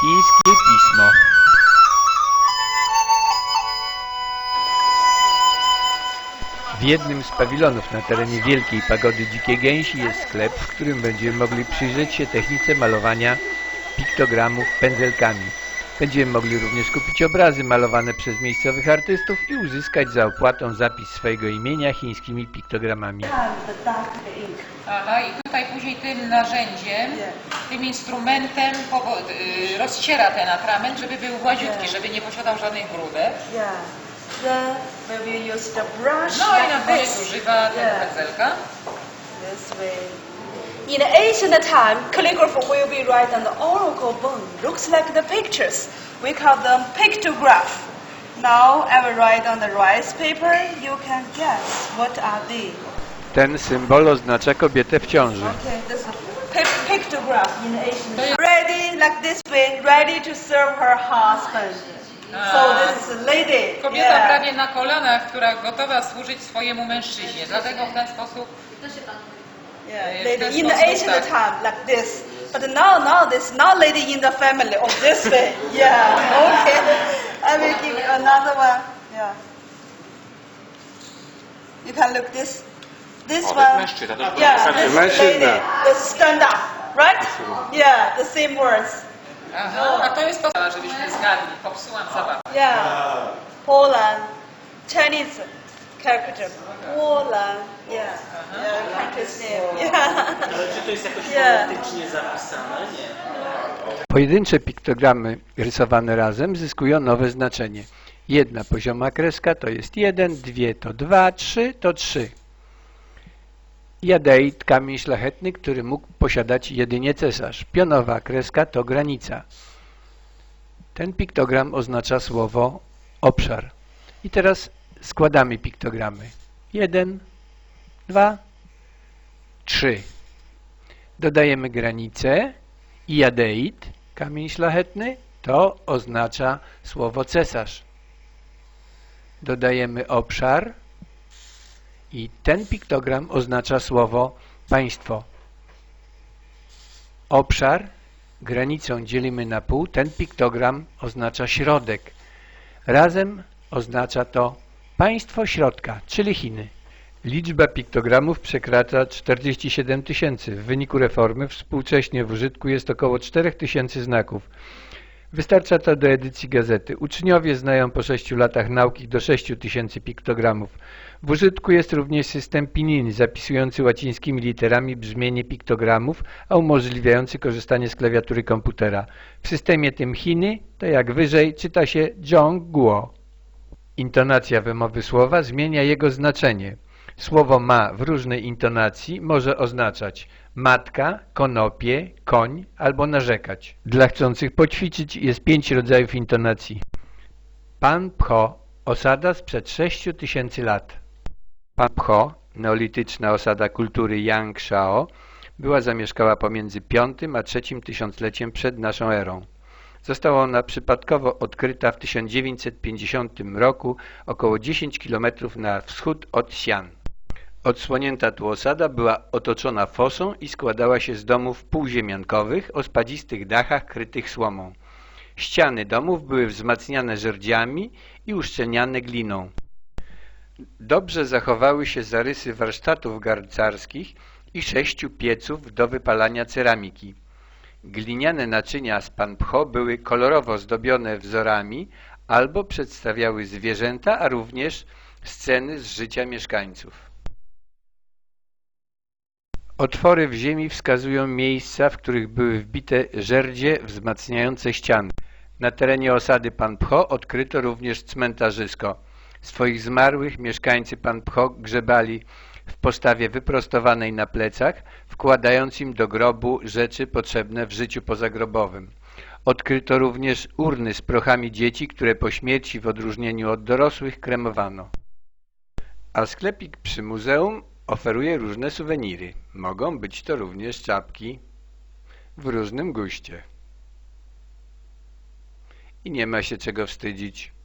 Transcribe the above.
Chińskie pismo. W jednym z pawilonów na terenie Wielkiej Pagody Dzikiej Gęsi jest sklep, w którym będziemy mogli przyjrzeć się technice malowania piktogramów pędzelkami. Będziemy mogli również kupić obrazy malowane przez miejscowych artystów i uzyskać za opłatą zapis swojego imienia chińskimi piktogramami. Aha, i tutaj później tym narzędziem, tym instrumentem powo- y, rozciera ten atrament, żeby był gładziutki, żeby nie posiadał żadnych brush No i na koniec używa tego pędzelka. this way. In ancient time, calligraphy will be write on the oracle bone. Looks like the pictures. We call them pictograph. Now I will write on the rice paper. You can guess what are they. Ten symbol oznacza kobietę w ciąży. Okay, this is pic- pictograph in ancient time. Ready like this way, ready to serve her husband. So this is a lady. Kobieta yeah. prawie na kolanach, która gotowa służyć swojemu mężczyźnie. Dlatego w ten sposób Yeah, Yeah, lady that's in the not ancient bad. time, like this. But now, now there's not lady in the family. Oh, this way. Yeah. Okay. I will give you another one. Yeah. You can look this. This O, to one. jest mężczyzna, to już Yeah, this Mężczyzna. lady. The stand up, right? Yeah, the same words. Aha, a to jest to, żebyśmy zgadli. Popsułam zabawę. Yeah. Poland, Chinese character. Poland. Yeah. Yeah, country's name. Yeah. Ale czy to jest jakoś fonetycznie zapisane? Nie. Pojedyncze piktogramy rysowane razem zyskują nowe znaczenie. Jedna pozioma kreska to jest 1, dwie to 2, 3 to 3. Jadeit, kamień szlachetny, który mógł posiadać jedynie cesarz. Pionowa kreska to granica. Ten piktogram oznacza słowo obszar. I teraz składamy piktogramy. 1, 2, 3. Dodajemy granicę i jadeit, kamień szlachetny, to oznacza słowo cesarz. Dodajemy obszar i ten piktogram oznacza słowo państwo. Obszar granicą dzielimy na pół, ten piktogram oznacza środek. Razem oznacza to państwo środka, czyli Chiny. Liczba piktogramów przekracza 47 tysięcy. W wyniku reformy współcześnie w użytku jest około 4 tysięcy znaków. Wystarcza to do edycji gazety. Uczniowie znają po 6 latach nauki do 6 tysięcy piktogramów. W użytku jest również system Pinyin, zapisujący łacińskimi literami brzmienie piktogramów, a umożliwiający korzystanie z klawiatury komputera. W systemie tym Chiny, to jak wyżej, czyta się Zhongguo. Intonacja wymowy słowa zmienia jego znaczenie. Słowo ma w różnej intonacji może oznaczać matka, konopie, koń albo narzekać. Dla chcących poćwiczyć jest pięć rodzajów intonacji. Pan Pcho, osada sprzed 6 tysięcy lat. Pan Pcho, neolityczna osada kultury Yang Shao, była zamieszkała pomiędzy V a III tysiącleciem przed naszą erą. Została ona przypadkowo odkryta w 1950 roku około 10 km na wschód od Xi'an. Odsłonięta tu osada była otoczona fosą i składała się z domów półziemiankowych o spadzistych dachach krytych słomą. Ściany domów były wzmacniane żerdziami i uszczelniane gliną. Dobrze zachowały się zarysy warsztatów garcarskich i sześciu pieców do wypalania ceramiki. Gliniane naczynia z panpcho były kolorowo zdobione wzorami albo przedstawiały zwierzęta, a również sceny z życia mieszkańców. Otwory w ziemi wskazują miejsca, w których były wbite żerdzie wzmacniające ściany. Na terenie osady Panpcho odkryto również cmentarzysko. Swoich zmarłych mieszkańcy Panpcho grzebali w postawie wyprostowanej na plecach, wkładając im do grobu rzeczy potrzebne w życiu pozagrobowym. Odkryto również urny z prochami dzieci, które po śmierci w odróżnieniu od dorosłych kremowano. A sklepik przy muzeum oferuje różne suweniry. Mogą być to również czapki w różnym guście. I nie ma się czego wstydzić.